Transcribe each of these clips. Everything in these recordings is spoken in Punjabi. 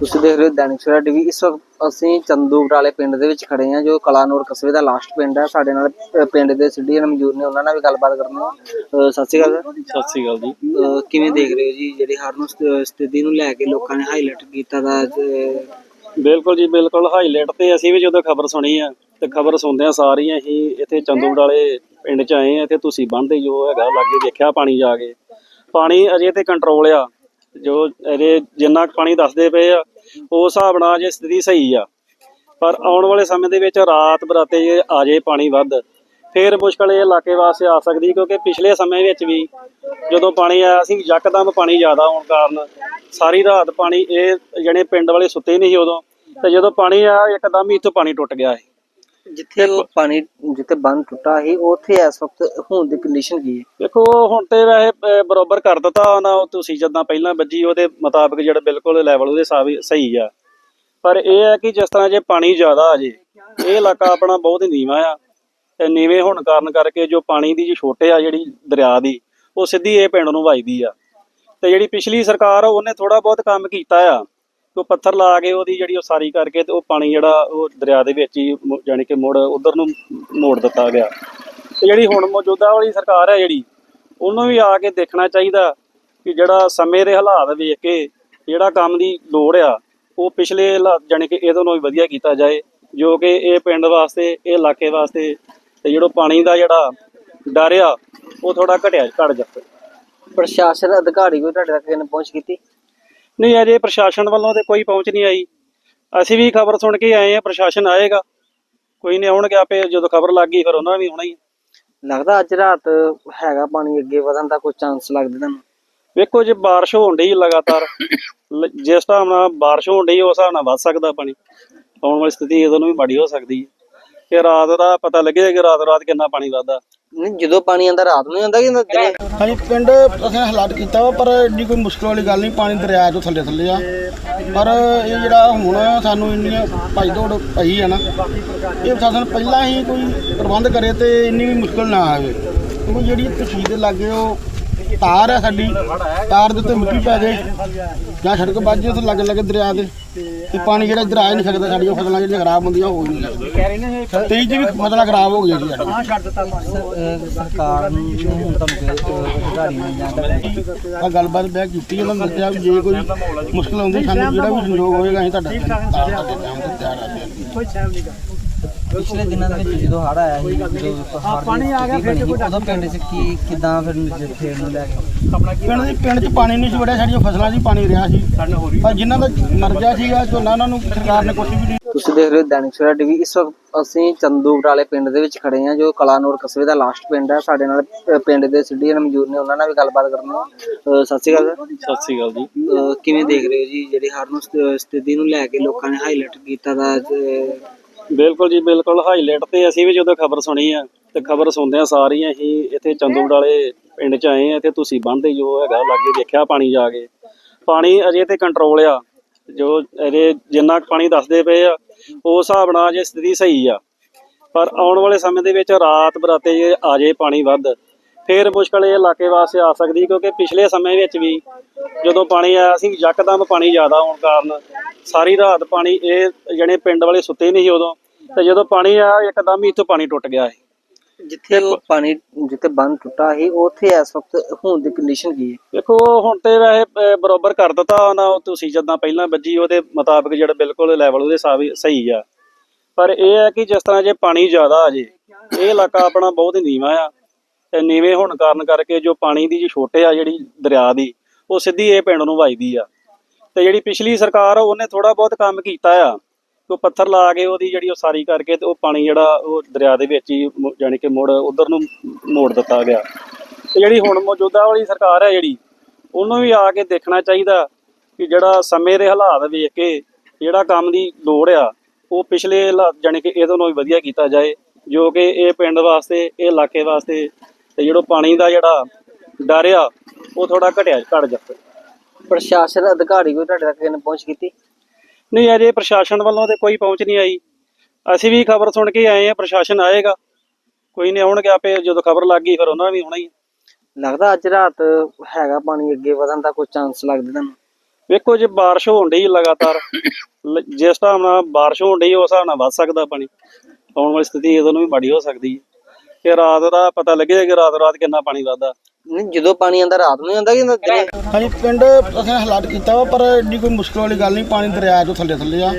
ਤੁਸੀਂ ਦੇਖ ਰਹੇ ਹੋ ਦੈਨਿਕ ਸਵੇਰਾ ਟੀਵੀ। ਇਸ ਵਕਤ ਅਸੀਂ ਚੰਦੂ ਬਟਾਲੇ ਪਿੰਡ ਦੇ ਵਿੱਚ ਖੜੇ ਹਾਂ ਜੋ ਕਲਾਨੌਰ ਕਸਬੇ ਦਾ ਲਾਸਟ ਪਿੰਡ ਹੈ। ਸਾਡੇ ਨਾਲ ਪਿੰਡ ਦੇ ਸਿੱਧੀ ਮੌਜੂਦ ਨੇ ਉਹਨਾਂ ਨਾਲ ਵੀ ਗੱਲਬਾਤ ਕਰਨੀ ਹੈ। ਸਤਿ ਸ਼੍ਰੀ ਅਕਾਲ ਸਤਿ ਸ੍ਰੀ ਅਕਾਲ ਜੀ। ਕਿਵੇਂ ਦੇਖ ਰਹੇ ਹੋ ਜੀ? ਜਿਹੜੀ ਹਰ ਨੂੰ ਸਥ- ਸਥਿਤੀ ਨੂੰ ਲੈ ਕੇ ਲੋਕਾਂ ਨੇ ਹਾਈਲਾਈਟ ਕੀਤਾ ਦਾ ਬਿਲਕੁਲ ਜੀ ਬਿਲਕੁਲ। ਹਾਈਲਾਈਟ ਤੇ ਅਸੀਂ ਵੀ ਜਦੋਂ ਖਬਰ ਸੁਣੀ ਆ ਤੇ ਖਬਰ ਸੁਣਦਿਆਂ ਸਾਰੀਆਂ ਹੀ ਇੱਥੇ ਚੰਦੂੜ ਵਾਲੇ ਪਿੰਡ ਚ ਆਏ ਆ। ਤੇ ਤੁਸੀਂ ਬੰਦੇ ਜੋ ਹੈਗਾ ਲਾਗੇ ਦੇਖਿਆ ਪਾਣੀ ਜਾ ਕੇ। ਪਾਣੀ ਅਜੇ ਤੇ ਕੰਟਰੋਲ ਆ। ਜੋ ਇਹਦੇ ਜਿੰਨਾ ਕੁ ਪਾਣੀ ਦੱਸਦੇ ਪਏ ਆ ਉਸ ਹਿਸਾਬ ਨਾਲ ਜੇ ਸਥਿਤੀ ਸਹੀ ਆ। ਪਰ ਆਉਣ ਵਾਲੇ ਸਮੇਂ ਦੇ ਵਿੱਚ ਰਾਤ ਬਰਾਤੇ ਜੇ ਆ ਜੇ ਪਾਣੀ ਵੱਧ, ਫੇਰ ਮੁਸ਼ਕਲ ਇਹ ਇਲਾਕੇ ਵਾਸਤੇ ਆ ਸਕਦੀ ਕਿਉਂਕਿ ਪਿਛਲੇ ਸਮੇਂ ਵਿੱਚ ਵੀ ਜਦੋਂ ਪਾਣੀ ਆਇਆ ਸੀ, ਯਕਦਮ ਪਾਣੀ ਜ਼ਿਆਦਾ ਆਉਣ ਕਾਰਨ ਸਾਰੀ ਰਾਤ ਪਾਣੀ ਇਹ ਜਿਹੜੇ ਪਿੰਡ ਵਾਲੇ ਸੁੱਤੇ ਨਹੀਂ ਸੀ ਉਦੋਂ, ਤੇ ਜਦੋਂ ਪਾਣੀ ਆਇਆ, ਇੱਕਦਮ ਹੀ ਇੱਥੋਂ ਪਾਣੀ ਟੁੱਟ ਗਿਆ ਸੀ। ਜਿੱਥੇ ਉਹ ਪਾਣੀ ਜਿੱਥੇ ਬੰਨ ਟੁੱਟਾ ਸੀ ਉੱਥੇ ਇਸ ਵਕਤ ਹੁਣ ਦੀ ਕੰਡੀਸ਼ਨ ਕੀ ਹੈ? ਦੇਖੋ ਹੁਣ ਤੇ ਵੈਸੇ ਅਹ, ਬਰਾਬਰ ਕਰ ਦਿੱਤਾ ਨਾ ਉਹ ਤੁਸੀਂ ਜਿੱਦਾਂ ਪਹਿਲਾਂ ਵੱਜੀ ਉਹਦੇ ਮੁਤਾਬਕ ਜਿਹੜਾ ਬਿਲਕੁਲ ਲੈਵਲ ਉਹਦੇ ਹਿਸਾਬ ਸਹੀ ਆ। ਪਰ ਇਹ ਹੈ ਕਿ ਜਿਸ ਤਰ੍ਹਾਂ ਜੇ ਪਾਣੀ ਜ਼ਿਆਦਾ ਆ ਜੇ ਇਹ ਇਲਾਕਾ ਆਪਣਾ ਬਹੁਤ ਹੀ ਨੀਵਾਂ ਆ। ਤੇ ਨੀਵੇਂ ਹੋਣ ਕਾਰਨ ਕਰਕੇ ਜੋ ਪਾਣੀ ਦੀ ਜੀ ਛੋਟੇ ਆ ਜਿਹੜੀ ਦਰਿਆ ਦੀ ਉਹ ਸਿੱਧੀ ਇਹ ਪਿੰਡ ਨੂੰ ਵਜਦੀ ਆ। ਤੇ ਜਿਹੜੀ ਪਿਛਲੀ ਸਰਕਾਰ ਆ ਉਹਨੇ ਥੋੜਾ ਬਹੁਤ ਕੰਮ ਕੀਤਾ ਆ। ਉਹ ਪੱਥਰ ਲਾ ਕੇ ਉਹਦੀ ਜਿਹੜੀ ਉਸਾਰੀ ਕਰਕੇ ਤੇ ਉਹ ਪਾਣੀ ਜਿਹੜਾ ਉਹ ਦਰਿਆ ਦੇ ਵਿੱਚ ਹੀ ਮੁ- ਕਿ ਮੁੜ ਉਧਰ ਨੂੰ ਮੋੜ ਦਿੱਤਾ ਗਿਆ। ਤੇ ਜਿਹੜੀ ਹੁਣ ਮੌਜੂਦਾ ਵਾਲੀ ਸਰਕਾਰ ਹੈ ਜਿਹੜੀ, ਉਹਨੂੰ ਵੀ ਆ ਕੇ ਦੇਖਣਾ ਚਾਹੀਦਾ ਕਿ ਜਿਹੜਾ ਸਮੇਂ ਦੇ ਹਾਲਾਤ ਵੇਖ ਕੇ ਜਿਹੜਾ ਕੰਮ ਦੀ ਲੋੜ ਆ, ਉਹ ਪਿਛਲੇ ਹਾਲਾਤ ਜਾਣੀ ਕਿ ਇਹਦੋਂ ਨੂੰ ਵੀ ਵਧੀਆ ਕੀਤਾ ਜਾਏ, ਜੋ ਕਿ ਇਹ ਪਿੰਡ ਵਾਸਤੇ, ਇਹ ਇਲਾਕੇ ਵਾਸਤੇ ਤੇ ਜਿਹੜਾ ਪਾਣੀ ਦਾ ਜਿਹੜਾ ਡਰ ਆ, ਉਹ ਥੋੜਾ ਘਟਿਆ ਘਟ ਜਾਵੇ ਪ੍ਰਸ਼ਾਸਨ ਅਧਿਕਾਰੀ ਕੋਈ ਤੁਹਾਡੇ ਤੱਕ ਕਿਨੇ ਪਹੁੰਚ ਕੀਤੀ? ਨਹੀਂ ਅਜੇ ਪ੍ਰਸ਼ਾਸਨ ਵੱਲੋਂ ਤੇ ਕੋਈ ਪਹੁੰਚ ਨਹੀਂ ਆਈ। ਅਸੀਂ ਵੀ ਖਬਰ ਸੁਣ ਕੇ ਆਏ ਆ ਪ੍ਰਸ਼ਾਸਨ ਆਏਗਾ। ਕੋਈ ਨਹੀਂ ਆਉਣਗੇ ਆਪੇ ਜਦੋਂ ਖਬਰ ਲੱਗ ਗਈ ਫਿਰ ਉਹਨਾਂ ਵੀ ਆਉਣਾ ਹੀ। ਲੱਗਦਾ ਅੱਜ ਰਾਤ ਹੈਗਾ ਪਾਣੀ ਅੱਗੇ ਵਧਣ ਦਾ ਕੋਈ ਚਾਂਸ ਲੱਗਦਾ ਤੁਹਾਨੂੰ? ਵੇਖੋ ਜੇ ਬਾਰਿਸ਼ ਹੋਣ ਡਈ ਲਗਾਤਾਰ ਜਿਸ ਹਿਸਾਬ ਨਾਲ ਬਾਰਿਸ਼ ਹੋਣ ਡਈ ਉਸ ਹਿਸਾਬ ਨਾਲ ਵੱਧ ਸਕਦਾ ਪਾਣੀ। ਆਉਣ ਵਾਲੀ ਸਥਿਤੀ ਇਹਦੋਂ ਵੀ ਮਾੜੀ ਹੋ ਸਕਦੀ ਹੈ। ਕਿ ਰਾਤ ਦਾ ਪਤਾ ਲੱਗੇਗਾ ਕਿ ਰਾਤ ਰਾਤ ਕਿੰਨਾ ਪਾਣੀ ਵੱਧਦਾ। ਨਹੀਂ, ਜਦੋਂ ਪਾਣੀ ਆਂਦਾ ਰਾਤ ਨੂੰ ਆਂਦਾ ਕਿ ਦਿਨੇ ਹਾਂਜੀ, ਪਿੰਡ ਅਸੀਂ ਹਾਲਾਤ ਕੀਤਾ ਵਾ, ਪਰ ਇੰਨੀ ਕੋਈ ਮੁਸ਼ਕਲ ਵਾਲੀ ਗੱਲ ਨਹੀਂ, ਪਾਣੀ ਦਰਿਆ ਤੋਂ ਥੱਲੇ ਥੱਲੇ ਆ। ਪਰ ਇਹ ਜਿਹੜਾ ਹੁਣ ਸਾਨੂੰ ਇੰਨੀ ਭੱਜ ਦੌੜ ਪਈ ਆ ਨਾ, ਇਹ ਪ੍ਰਸ਼ਾਸਨ ਪਹਿਲਾਂ ਹੀ ਕੋਈ ਪ੍ਰਬੰਧ ਕਰੇ ਤੇ ਇੰਨੀ ਵੀ ਮੁਸ਼ਕਲ ਨਾ ਆਵੇ। ਕਿਉਂਕਿ ਜਿਹੜੀ ਤਸ਼ੀਦ ਦੇ ਲਾਗੇ ਉਹ ਤਾਰ ਹੈ ਸਾਡੀ। ਤਾਰ ਦੇ ਉੱਤੇ ਮਿੱਟੀ ਪੈ ਜਾਏ ਜਾਂ ਸੜਕ ਵੱਜ ਜਾਏ ਉੱਥੇ ਲੱਗੇ ਲੱਗੇ ਦਰਿਆ ਦੇ। ਤੇ ਪਾਣੀ ਜਿਹੜਾ ਇੱਧਰ ਆ ਹੀ ਨਹੀਂ ਸਕਦਾ ਸਾਡੀਆਂ ਫਸਲਾਂ ਜਿਹੜੀਆਂ ਖਰਾਬ ਹੁੰਦੀਆਂ ਹੋ ਹੀ ਨਹੀਂ ਸਕਦੀਆਂ। ਤੇਈ ਚ ਵੀ ਫਸਲਾਂ ਖਰਾਬ ਹੋ ਗਈਆਂ ਜੀ ਸਾਡੀਆਂ ਸਰਕਾਰ ਨੂੰ ਹੁਣ ਤੁਹਾਨੂੰ ਅਧਿਕਾਰੀ ਨੇ ਜਾਂਦਾ ਆ ਗੱਲਬਾਤ ਬਹਿ ਕੀਤੀ ਉਹਨਾਂ ਨੇ ਦੱਸਿਆ ਵੀ ਜੇ ਕੋਈ ਮੁਸ਼ਕਲ ਆਉਂਦੀ ਸਾਨੂੰ ਜਿਹੜਾ ਵੀ ਸੰਯੋਗ ਹੋਏਗਾ ਅਸੀਂ ਤੁਹਾਡਾ ਤੇ ਤਿਆਰ ਆ ਜੀ ਪਿਛਲੇ ਦਿਨਾਂ ਦੇ ਵਿੱਚ ਜਦੋਂ ਹੜ ਆਇਆ ਸੀ ਜਦੋਂ ਪਾਣੀ ਆ ਗਿਆ ਫਿਰ ਉਦੋਂ ਪਿੰਡ 'ਚ ਕੀ ਕਿਦਾਂ ਫਿਰ ਫੇਰ ਨੂੰ ਲੈ ਕੇ? ਪਿੰਡ ਦੇ ਪਿੰਡ 'ਚ ਪਾਣੀ ਨਹੀਂ ਸੀ ਵੜਿਆ ਸਾਡੀਆਂ ਫਸਲਾਂ 'ਚ ਪਾਣੀ ਰਿਹਾ ਸੀ। ਪਰ ਜਿਨ੍ਹਾਂ ਦਾ ਮਰ ਗਿਆ ਸੀਗਾ ਝੋਨਾ ਉਹਨਾਂ ਨੂੰ ਸਰਕਾਰ ਨੇ ਕੁਝ ਵੀ ਨਹੀਂ ਤੁਸੀਂ ਦੇਖ ਰਹੇ ਹੋ ਦੈਨਿਕ ਸਵੇਰਾ ਟੀਵੀ। ਇਸ ਵਕਤ ਅਸੀਂ ਚੰਦੂ ਬਟਾਲੇ ਪਿੰਡ ਦੇ ਵਿੱਚ ਖੜੇ ਹਾਂ ਜੋ ਕਲਾਨੌਰ ਕਸਬੇ ਦਾ ਲਾਸਟ ਪਿੰਡ ਹੈ। ਸਾਡੇ ਨਾਲ ਪਿੰਡ ਦੇ ਸਿੱਧੀ ਮੌਜੂਦ ਨੇ ਉਹਨਾਂ ਨਾਲ ਵੀ ਗੱਲਬਾਤ ਕਰਨੀ ਹੈ। ਸਤਿ ਸ਼੍ਰੀ ਅਕਾਲ ਸਤਿ ਸ੍ਰੀ ਅਕਾਲ ਜੀ। ਕਿਵੇਂ ਦੇਖ ਰਹੇ ਹੋ ਜੀ ਜਿਹੜੀ ਹਰ ਨੂੰ ਸਥ- ਸਥਿਤੀ ਨੂੰ ਲੈ ਕੇ ਲੋਕਾਂ ਨੇ ਹਾਈਲਾਈਟ ਕੀਤਾ ਦਾ ਬਿਲਕੁਲ ਜੀ, ਬਿਲਕੁਲ। ਹਾਈਲਾਈਟ ਤੇ ਅਸੀਂ ਵੀ ਜਦੋਂ ਖਬਰ ਸੁਣੀ ਆ, ਤੇ ਖਬਰ ਸੁਣਦਿਆਂ ਸਾਰੀਆਂ ਹੀ ਇੱਥੇ ਚੰਦੂੜ ਵਾਲੇ ਪਿੰਡ ਚ ਆਏ ਆ, ਇੱਥੇ ਤੁਸੀਂ ਬੰਦੇ ਜੋ ਹੈਗਾ, ਲਾਗੇ ਦੇਖਿਆ ਪਾਣੀ ਜਾ ਕੇ। ਪਾਣੀ ਅਜੇ ਤੇ ਕੰਟਰੋਲ ਆ, ਜੋ ਅਜੇ ਜਿੰਨਾ ਪਾਣੀ ਦੱਸਦੇ ਪਏ ਆ, ਉਸ ਹਿਸਾਬ ਨਾਲ ਅਜੇ ਸਥਿਤੀ ਸਹੀ ਆ। ਪਰ ਆਉਣ ਵਾਲੇ ਸਮੇਂ ਦੇ ਵਿੱਚ ਰਾਤ ਬਰਾਤੇ ਜੇ ਆ ਜੇ ਪਾਣੀ ਵੱਧ ਫੇਰ ਮੁਸ਼ਕਲ ਇਹ ਇਲਾਕੇ ਵਾਸਤੇ ਆ ਸਕਦੀ ਕਿਉਂਕਿ ਪਿਛਲੇ ਸਮੇਂ ਵਿੱਚ ਵੀ ਜਦੋਂ ਪਾਣੀ ਆਇਆ ਸੀ ਯਕਦਮ ਪਾਣੀ ਜ਼ਿਆਦਾ ਆਉਣ ਕਾਰਨ ਸਾਰੀ ਰਾਤ ਪਾਣੀ ਇਹ ਜਿਹੜੇ ਪਿੰਡ ਵਾਲੇ ਸੁੱਤੇ ਨਹੀਂ ਸੀ ਉਦੋਂ ਤੇ ਜਦੋਂ ਪਾਣੀ ਆਇਆ ਇੱਕਦਮ ਹੀ ਇੱਥੋਂ ਪਾਣੀ ਟੁੱਟ ਗਿਆ ਸੀ। ਜਿੱਥੇ ਪਾਣੀ ਜਿੱਥੇ ਬੰਨ ਟੁੱਟਾ ਸੀ ਉੱਥੇ ਇਸ ਵਕਤ ਹੁਣ ਦੀ ਕੰਡੀਸ਼ਨ ਕੀ ਹੈ? ਦੇਖੋ ਹੁਣ ਤੇ ਵੈਸੇ ਬਰਾਬਰ ਕਰ ਦਿੱਤਾ ਨਾ ਤੁਸੀਂ ਜਿੱਦਾਂ ਪਹਿਲਾਂ ਵੱਜੀ ਉਹਦੇ ਮੁਤਾਬਕ ਜਿਹੜਾ ਬਿਲਕੁਲ ਲੈਵਲ ਉਹਦੇ ਸਹੀ ਆ। ਪਰ ਇਹ ਹੈ ਕਿ ਜਿਸ ਤਰ੍ਹਾਂ ਜੇ ਪਾਣੀ ਜ਼ਿਆਦਾ ਆ ਜੇ ਇਹ ਇਲਾਕਾ ਆਪਣਾ ਬਹੁਤ ਹੀ ਨੀਵਾਂ ਆ। ਨੀਵੇਂ ਹੋਣ ਕਾਰਨ ਕਰਕੇ ਜੋ ਪਾਣੀ ਦੀ ਜੀ ਛੋਟੇ ਆ ਜਿਹੜੀ ਦਰਿਆ ਦੀ, ਉਹ ਸਿੱਧੀ ਇਹ ਪਿੰਡ ਨੂੰ ਵਜਦੀ ਆ। ਤੇ ਜਿਹੜੀ ਪਿਛਲੀ ਸਰਕਾਰ ਆ, ਉਹਨੇ ਥੋੜਾ ਬਹੁਤ ਕੰਮ ਕੀਤਾ ਆ। ਉਹ ਪੱਥਰ ਲਾ ਕੇ ਉਹਦੀ ਜਿਹੜੀ ਉਸਾਰੀ ਕਰਕੇ ਤੇ ਉਹ ਪਾਣੀ ਜਿਹੜਾ ਉਹ ਦਰਿਆ ਦੇ ਵਿੱਚ ਹੀ ਮੁ- ਜਾਣੀ ਕਿ ਮੁੜ ਉਧਰ ਨੂੰ ਮੋੜ ਦਿੱਤਾ ਗਿਆ। ਤੇ ਜਿਹੜੀ ਹੁਣ ਮੌਜੂਦਾ ਵਾਲੀ ਸਰਕਾਰ ਹੈ ਜਿਹੜੀ, ਉਹਨੂੰ ਵੀ ਆ ਕੇ ਦੇਖਣਾ ਚਾਹੀਦਾ ਕਿ ਜਿਹੜਾ ਸਮੇਂ ਦੇ ਹਾਲਾਤ ਵੇਖ ਕੇ ਜਿਹੜਾ ਕੰਮ ਦੀ ਲੋੜ ਆ, ਉਹ ਪਿਛਲੇ ਹਾਲਾਤ ਜਾਣੀ ਕਿ ਇਹਦੋਂ ਨੂੰ ਵੀ ਵਧੀਆ ਕੀਤਾ ਜਾਏ, ਜੋ ਕਿ ਇਹ ਪਿੰਡ ਵਾਸਤੇ, ਇਹ ਇਲਾਕੇ ਵਾਸਤੇ ਤੇ ਜਿਹੜਾ ਪਾਣੀ ਦਾ ਜਿਹੜਾ ਡਰ ਆ ਉਹ ਥੋੜਾ ਘਟਿਆ ਘਟ ਜਾਵੇ ਪ੍ਰਸ਼ਾਸਨ ਅਧਿਕਾਰੀ ਕੋਈ ਤੁਹਾਡੇ ਤੱਕ ਕਿਨੇ ਪਹੁੰਚ ਕੀਤੀ? ਨਹੀਂ ਅਜੇ ਪ੍ਰਸ਼ਾਸਨ ਵੱਲੋਂ ਤੇ ਕੋਈ ਪਹੁੰਚ ਨਹੀਂ ਆਈ। ਅਸੀਂ ਵੀ ਖਬਰ ਸੁਣ ਕੇ ਆਏ ਆ ਪ੍ਰਸ਼ਾਸਨ ਆਏਗਾ। ਕੋਈ ਨਹੀਂ ਆਉਣਗੇ ਆਪੇ ਜਦੋਂ ਖਬਰ ਲੱਗ ਗਈ ਫਿਰ ਉਹਨਾਂ ਵੀ ਆਉਣਾ ਹੀ। ਲੱਗਦਾ ਅੱਜ ਰਾਤ ਹੈਗਾ ਪਾਣੀ ਅੱਗੇ ਵਧਣ ਦਾ ਕੋਈ ਚਾਂਸ ਲੱਗਦਾ ਤੁਹਾਨੂੰ? ਵੇਖੋ ਜੇ ਬਾਰਿਸ਼ ਹੋਣ ਡਈ ਲਗਾਤਾਰ ਜਿਸ ਹਿਸਾਬ ਨਾਲ ਬਾਰਿਸ਼ ਹੋਣ ਡਈ ਉਸ ਹਿਸਾਬ ਨਾਲ ਵੱਧ ਸਕਦਾ ਪਾਣੀ। ਆਉਣ ਵਾਲੀ ਸਥਿਤੀ ਇਹਦੋਂ ਵੀ ਮਾੜੀ ਹੋ ਸਕਦੀ ਹੈ। ਕਿ ਰਾਤ ਦਾ ਪਤਾ ਲੱਗੇਗਾ ਕਿ ਰਾਤ ਰਾਤ ਕਿੰਨਾ ਪਾਣੀ ਵੱਧਦਾ। ਨਹੀਂ ਜਦੋਂ ਪਾਣੀ ਆਂਦਾ ਰਾਤ ਨੂੰ ਆਂਦਾ ਕਿ ਦਿਨੇ ਹਾਂਜੀ ਪਿੰਡ ਅਸੀਂ ਹਲਾਟ ਕੀਤਾ ਵਾ ਪਰ ਇੰਨੀ ਕੋਈ ਮੁਸ਼ਕਲ ਵਾਲੀ ਗੱਲ ਨਹੀਂ ਪਾਣੀ ਦਰਿਆ ਤੋਂ ਥੱਲੇ ਥੱਲੇ ਆ।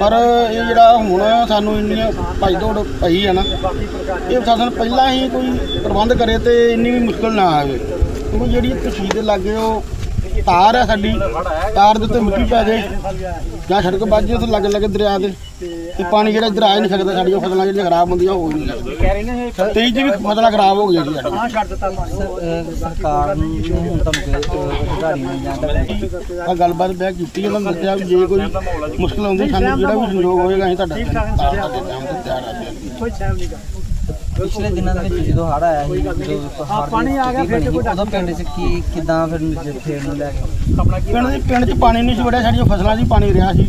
ਪਰ ਇਹ ਜਿਹੜਾ ਹੁਣ ਸਾਨੂੰ ਇੰਨੀ ਭੱਜ ਦੌੜ ਪਈ ਆ ਨਾ ਇਹ ਪ੍ਰਸ਼ਾਸਨ ਪਹਿਲਾਂ ਹੀ ਕੋਈ ਪ੍ਰਬੰਧ ਕਰੇ ਤੇ ਇੰਨੀ ਵੀ ਮੁਸ਼ਕਲ ਨਾ ਆਵੇ। ਕਿਉਂਕਿ ਜਿਹੜੀ ਤਸੀਲ ਦੇ ਲਾਗੇ ਉਹ ਤਾਰ ਹੈ ਸਾਡੀ ਤਾਰ ਦੇ ਉੱਤੇ ਮਿੱਟੀ ਪੈ ਜਾਏ ਜਾਂ ਸੜਕ ਵੱਜ ਜਾਏ ਉੱਥੇ ਲੱਗੇ ਲੱਗੇ ਦਰਿਆ ਦੇ ਤੇ ਪਾਣੀ ਜਿਹੜਾ ਇੱਧਰ ਆ ਨਹੀਂ ਸਕਦਾ ਸਾਡੀਆਂ ਫਸਲਾਂ ਜਿਹੜੀਆਂ ਖਰਾਬ ਹੁੰਦੀਆਂ ਉਹ ਹੋ ਨਹੀਂ ਸਕਦੀਆਂ। ਜੀ ਵੀ ਫਸਲਾਂ ਖਰਾਬ ਹੋ ਗਈਆਂ ਜੀ ਸਾਡੀਆਂ ਸਰਕਾਰ ਨੂੰ ਹੁਣ ਤੁਹਾਨੂੰ ਅਧਿਕਾਰੀ ਨੇ ਜਾਂ ਆ ਗੱਲਬਾਤ ਬਹਿ ਕੀਤੀ ਉਹਨਾਂ ਨੇ ਦੱਸਿਆ ਵੀ ਜੇ ਕੋਈ ਮੁਸ਼ਕਲ ਆਉਂਦੀ ਸਾਨੂੰ ਜਿਹੜਾ ਵੀ ਸੰਯੋਗ ਹੋਏਗਾ ਅਸੀਂ ਤੁਹਾਡਾ ਤਿਆਰ ਆ ਜੀ। ਪਿਛਲੇ ਦਿਨਾਂ ਦੇ ਵਿੱਚ ਜਦੋਂ ਹੜ ਆਇਆ ਸੀ ਜਦੋਂ ਪਾਣੀ ਆ ਗਿਆ ਫਿਰ ਉਦੋਂ ਪਿੰਡ 'ਚ ਕੀ ਕਿਦਾਂ ਫਿਰ ਫੇਰ ਨੂੰ ਲੈ ਕੇ? ਪਿੰਡ ਦੇ ਪਿੰਡ 'ਚ ਪਾਣੀ ਨਹੀਂ ਸੀ ਵੜਿਆ ਸਾਡੀਆਂ ਫਸਲਾਂ 'ਚ ਹੀ ਪਾਣੀ ਰਿਹਾ ਸੀ।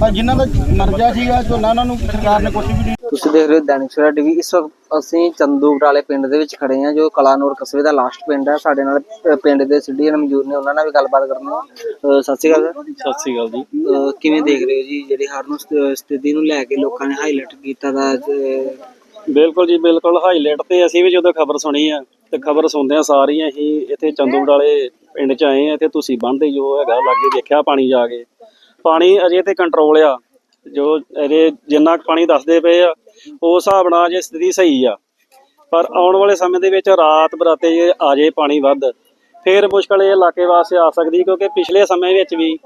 ਪਰ ਜਿਨ੍ਹਾਂ ਦਾ ਮਰ ਗਿਆ ਸੀਗਾ ਝੋਨਾ ਉਹਨਾਂ ਨੂੰ ਸਰਕਾਰ ਨੇ ਕੁਝ ਵੀ ਨਹੀਂ ਤੁਸੀਂ ਦੇਖ ਰਹੇ ਹੋ ਦੈਨਿਕ ਸਵੇਰਾ ਟੀਵੀ। ਇਸ ਵਕਤ ਅਸੀਂ ਚੰਦੂਪੁਰ ਵਾਲੇ ਪਿੰਡ ਦੇ ਵਿੱਚ ਖੜੇ ਹਾਂ ਜੋ ਕਲਾਨੌਰ ਕਸਬੇ ਦਾ ਲਾਸਟ ਪਿੰਡ ਹੈ। ਸਾਡੇ ਨਾਲ ਪਿੰਡ ਦੇ ਸਿੱਧੀਆਂ ਮੌਜੂਦ ਨੇ ਉਹਨਾਂ ਨਾਲ ਵੀ ਗੱਲਬਾਤ ਕਰਨੀ ਹੈ। ਸਤਿ ਸ਼੍ਰੀ ਅਕਾਲ ਸਤਿ ਸ੍ਰੀ ਅਕਾਲ ਜੀ। ਕਿਵੇਂ ਦੇਖ ਰਹੇ ਹੋ ਜੀ? ਜਿਹੜੀ ਹੜ੍ਹ ਨੂੰ ਸਥ- ਸਥਿਤੀ ਨੂੰ ਲੈ ਕੇ ਲੋਕਾਂ ਨੇ ਹਾਈਲਾਈਟ ਕੀਤਾ ਦਾ ਬਿਲਕੁਲ ਜੀ ਬਿਲਕੁਲ। ਹਾਈਲਾਈਟ ਤੇ ਅਸੀਂ ਵੀ ਜਦੋਂ ਖਬਰ ਸੁਣੀ ਆ ਤੇ ਖਬਰ ਸੁਣਦਿਆਂ ਸਾਰੀਆਂ ਹੀ ਇੱਥੇ ਚੰਦੂੜ ਵਾਲੇ ਪਿੰਡ ਚ ਆਏ ਆ ਤੇ ਤੁਸੀਂ ਬੰਦੇ ਜੋ ਹੈਗਾ ਲਾਗੇ ਦੇਖਿਆ ਪਾਣੀ ਜਾ ਕੇ। ਪਾਣੀ ਅਜੇ ਤੇ ਕੰਟਰੋਲ ਆ। ਜੋ ਅਜੇ ਜਿੰਨਾ ਪਾਣੀ ਦੱਸਦੇ ਪਏ ਆ ਉਸ ਹਿਸਾਬ ਨਾਲ ਜੇ ਸਥਿਤੀ ਸਹੀ ਆ। ਪਰ ਆਉਣ ਵਾਲੇ ਸਮੇਂ ਦੇ ਵਿੱਚ ਰਾਤ ਬਰਾਤੇ ਜੇ ਆ ਜੇ ਪਾਣੀ ਵੱਧ ਫੇਰ ਮੁਸ਼ਕਲ ਇਹ ਇਲਾਕੇ ਵਾਸਤੇ ਆ ਸਕਦੀ ਕਿਉਂਕਿ ਪਿਛਲੇ ਸਮੇਂ ਵਿੱਚ ਵੀ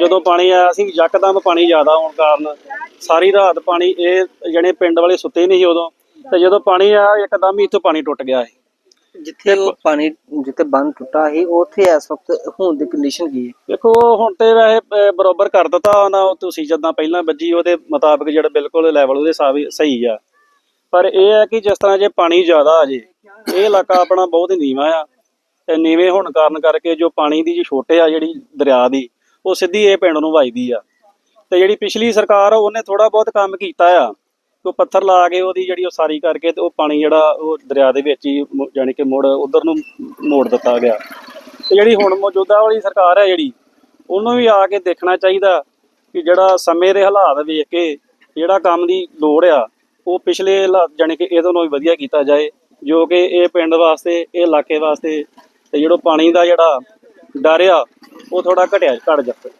ਜਦੋਂ ਪਾਣੀ ਆਇਆ ਸੀ ਯਕਦਮ ਪਾਣੀ ਜ਼ਿਆਦਾ ਆਉਣ ਕਾਰਨ ਸਾਰੀ ਰਾਤ ਪਾਣੀ ਇਹ ਜਿਹੜੇ ਪਿੰਡ ਵਾਲੇ ਸੁੱਤੇ ਨਹੀਂ ਸੀ ਉਦੋਂ ਤੇ ਜਦੋਂ ਪਾਣੀ ਆਇਆ ਇੱਕਦਮ ਹੀ ਇੱਥੋਂ ਪਾਣੀ ਟੁੱਟ ਗਿਆ ਹੈ ਜਿੱਥੇ ਪਾਣੀ ਜਿੱਥੇ ਬੰਨ ਟੁੱਟਾ ਸੀ ਉੱਥੇ ਇਸ ਵਕਤ ਹੁਣ ਦੀ ਕੰਡੀਸ਼ਨ ਕੀ ਹੈ? ਦੇਖੋ ਹੁਣ ਤੇ ਵੈਸੇ ਬਰਾਬਰ ਕਰ ਦਿੱਤਾ ਉਹਨਾਂ ਉਹ ਤੁਸੀਂ ਜਦੋਂ ਪਹਿਲਾਂ ਵੱਜੀ ਉਹਦੇ ਮੁਤਾਬਕ ਜਿਹੜਾ ਬਿਲਕੁਲ ਲੈਵਲ ਉਹਦੇ ਸਹੀ ਆ। ਪਰ ਇਹ ਹੈ ਕਿ ਜਿਸ ਤਰ੍ਹਾਂ ਜੇ ਪਾਣੀ ਜ਼ਿਆਦਾ ਆ ਜੇ ਇਹ ਇਲਾਕਾ ਆਪਣਾ ਬਹੁਤ ਹੀ ਨੀਵਾਂ ਆ। ਨੀਵੇਂ ਹੋਣ ਕਾਰਨ ਕਰਕੇ ਜੋ ਪਾਣੀ ਦੀ ਜੋ ਛੋਟੇ ਆ ਜਿਹੜੀ ਦਰਿਆ ਦੀ ਉਹ ਸਿੱਧੀ ਇਹ ਪਿੰਡ ਨੂੰ ਵਜਦੀ ਆ। ਤੇ ਜਿਹੜੀ ਪਿਛਲੀ ਸਰਕਾਰ ਆ, ਉਹਨੇ ਥੋੜਾ ਬਹੁਤ ਕੰਮ ਕੀਤਾ ਆ। ਉਹ ਪੱਥਰ ਲਾ ਕੇ ਉਹਦੀ ਜਿਹੜੀ ਉਹ ਸਾਰੀ ਕਰਕੇ ਤੇ ਉਹ ਪਾਣੀ ਜਿਹੜਾ ਉਹ ਦਰਿਆ ਦੇ ਵਿੱਚ ਹੀ ਮੁ- ਜਾਣੀ ਕਿ ਮੁੜ ਉਧਰ ਨੂੰ ਮੋੜ ਦਿੱਤਾ ਗਿਆ। ਤੇ ਜਿਹੜੀ ਹੁਣ ਮੌਜੂਦਾ ਵਾਲੀ ਸਰਕਾਰ ਹੈ ਜਿਹੜੀ ਉਹਨੂੰ ਵੀ ਆ ਕੇ ਦੇਖਣਾ ਚਾਹੀਦਾ ਕਿ ਜਿਹੜਾ ਸਮੇਂ ਦੇ ਹਾਲਾਤ ਵੇਖ ਕੇ ਜਿਹੜਾ ਕੰਮ ਦੀ ਲੋੜ ਆ ਉਹ ਪਿਛਲੇ ਹਾਲਾਤ ਜਾਣੀ ਕਿ ਇਹਦੋਂ ਨੂੰ ਵੀ ਵਧੀਆ ਕੀਤਾ ਜਾਏ ਜੋ ਕਿ ਇਹ ਪਿੰਡ ਵਾਸਤੇ ਇਹ ਇਲਾਕੇ ਵਾਸਤੇ ਤੇ ਜਿਹੜਾ ਪਾਣੀ ਦਾ ਜਿਹੜਾ ਡਰ ਆ ਉਹ ਥੋੜਾ ਘਟਿਆ ਘਟ ਜਾਵੇ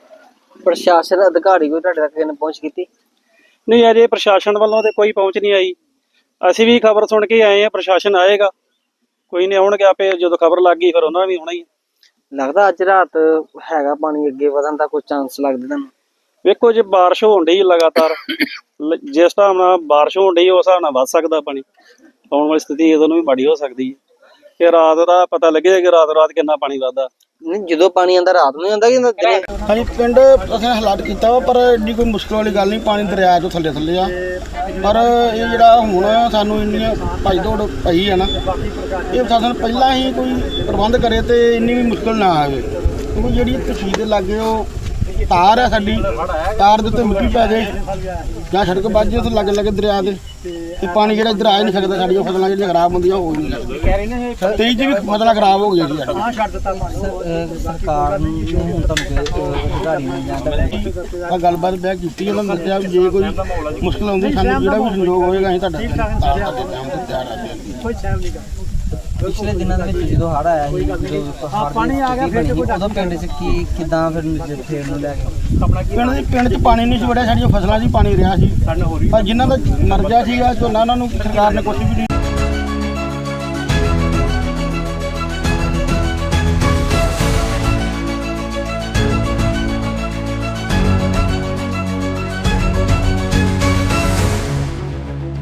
ਪ੍ਰਸ਼ਾਸਨ ਅਧਿਕਾਰੀ ਕੋਈ ਤੁਹਾਡੇ ਤੱਕ ਕਿਨੇ ਪਹੁੰਚ ਕੀਤੀ? ਨਹੀਂ ਅਜੇ ਪ੍ਰਸ਼ਾਸਨ ਵੱਲੋਂ ਤੇ ਕੋਈ ਪਹੁੰਚ ਨਹੀਂ ਆਈ। ਅਸੀਂ ਵੀ ਖਬਰ ਸੁਣ ਕੇ ਆਏ ਆ ਪ੍ਰਸ਼ਾਸਨ ਆਏਗਾ। ਕੋਈ ਨਹੀਂ ਆਉਣਗੇ ਆਪੇ ਜਦੋਂ ਖਬਰ ਲੱਗ ਗਈ ਫਿਰ ਉਹਨਾਂ ਵੀ ਆਉਣਾ ਹੀ। ਲੱਗਦਾ ਅੱਜ ਰਾਤ ਹੈਗਾ ਪਾਣੀ ਅੱਗੇ ਵਧਣ ਦਾ ਕੋਈ ਚਾਂਸ ਲੱਗਦਾ ਤੁਹਾਨੂੰ? ਵੇਖੋ ਜੇ ਬਾਰਿਸ਼ ਹੋਣ ਡਈ ਲਗਾਤਾਰ ਜਿਸ ਹਿਸਾਬ ਨਾਲ ਬਾਰਿਸ਼ ਹੋਣ ਡਈ ਉਸ ਹਿਸਾਬ ਨਾਲ ਵੱਧ ਸਕਦਾ ਪਾਣੀ। ਆਉਣ ਵਾਲੀ ਸਥਿਤੀ ਇਹਦੋਂ ਵੀ ਮਾੜੀ ਹੋ ਸਕਦੀ ਹੈ। ਕਿ ਰਾਤ ਦਾ ਪਤਾ ਲੱਗੇਗਾ ਕਿ ਰਾਤ ਰਾਤ ਕਿੰਨਾ ਪਾਣੀ ਵੱਧਦਾ। ਨਹੀਂ ਜਦੋਂ ਪਾਣੀ ਆਂਦਾ ਰਾਤ ਨੂੰ ਆਂਦਾ ਕਿ ਦਿਨੇ ਹਾਂਜੀ ਪਿੰਡ ਅਸੀਂ ਹਲਾਟ ਕੀਤਾ ਵਾ ਪਰ ਇੰਨੀ ਕੋਈ ਮੁਸ਼ਕਲ ਵਾਲੀ ਗੱਲ ਨਹੀਂ ਪਾਣੀ ਦਰਿਆ ਤੋਂ ਥੱਲੇ ਥੱਲੇ ਆ। ਪਰ ਇਹ ਜਿਹੜਾ ਹੁਣ ਸਾਨੂੰ ਇੰਨੀ ਭੱਜ ਦੌੜ ਪਈ ਆ ਨਾ ਇਹ ਪ੍ਰਸ਼ਾਸਨ ਪਹਿਲਾਂ ਹੀ ਕੋਈ ਪ੍ਰਬੰਧ ਕਰੇ ਤੇ ਇੰਨੀ ਵੀ ਮੁਸ਼ਕਲ ਨਾ ਆਵੇ। ਕਿਉਂਕਿ ਜਿਹੜੀ ਤਸੀਲ ਦੇ ਲਾਗੇ ਉਹ ਤਾਰ ਹੈ ਸਾਡੀ ਤਾਰ ਦੇ ਉੱਤੇ ਮਿੱਟੀ ਪੈ ਜਾਏ। ਜਾਂ ਸੜਕ ਵੱਜ ਜਾਏ ਉੱਥੇ ਲੱਗੇ ਲੱਗੇ ਦਰਿਆ ਦੇ। ਤੇ ਪਾਣੀ ਜਿਹੜਾ ਇੱਧਰ ਆ ਹੀ ਨਹੀਂ ਸਕਦਾ ਸਾਡੀਆਂ ਫਸਲਾਂ ਜਿਹੜੀਆਂ ਖਰਾਬ ਹੁੰਦੀਆਂ ਉਹ ਹੋ ਹੀ ਨਹੀਂ ਸਕਦੀਆਂ। ਤੇਈ ਜੀ ਵੀ ਫਸਲਾਂ ਖਰਾਬ ਹੋ ਗਈਆਂ ਜੀ ਸਾਡੀਆਂ ਸਰਕਾਰ ਨੂੰ ਅਧਿਕਾਰੀ ਨੇ ਜਾਂ ਆ ਗੱਲਬਾਤ ਬਹਿ ਕੀਤੀ ਉਹਨਾਂ ਨੇ ਦੱਸਿਆ ਵੀ ਜੇ ਕੋਈ ਮੁਸ਼ਕਲ ਆਉਂਦੀ ਸਾਨੂੰ ਜਿਹੜਾ ਵੀ ਸੰਯੋਗ ਹੋਏਗਾ ਅਸੀਂ ਤੁਹਾਡਾ ਤਿਆਰ ਆ ਜੀ। ਪਿਛਲੇ ਦਿਨਾਂ ਦੇ ਵਿੱਚ ਜਦੋਂ ਹੜ ਆਇਆ ਸੀ ਜਦੋਂ ਪਾਣੀ ਆ ਗਿਆ ਫਿਰ ਉਦੋਂ ਪਿੰਡ 'ਚ ਕੀ ਕਿਦਾਂ ਫਿਰ ਫੇਰ ਨੂੰ ਲੈ ਕੇ? ਪਿੰਡ ਦੇ ਪਿੰਡ 'ਚ ਪਾਣੀ ਨਹੀਂ ਸੀ ਵੜਿਆ ਸਾਡੀਆਂ ਫਸਲਾਂ 'ਚ ਹੀ ਪਾਣੀ ਰਿਹਾ ਸੀ। ਪਰ ਜਿਨ੍ਹਾਂ ਦਾ ਮਰ ਗਿਆ ਸੀਗਾ ਝੋਨਾ ਉਹਨਾਂ ਨੂੰ ਸਰਕਾਰ ਨੇ ਕੁਝ ਵੀ ਨਹੀਂ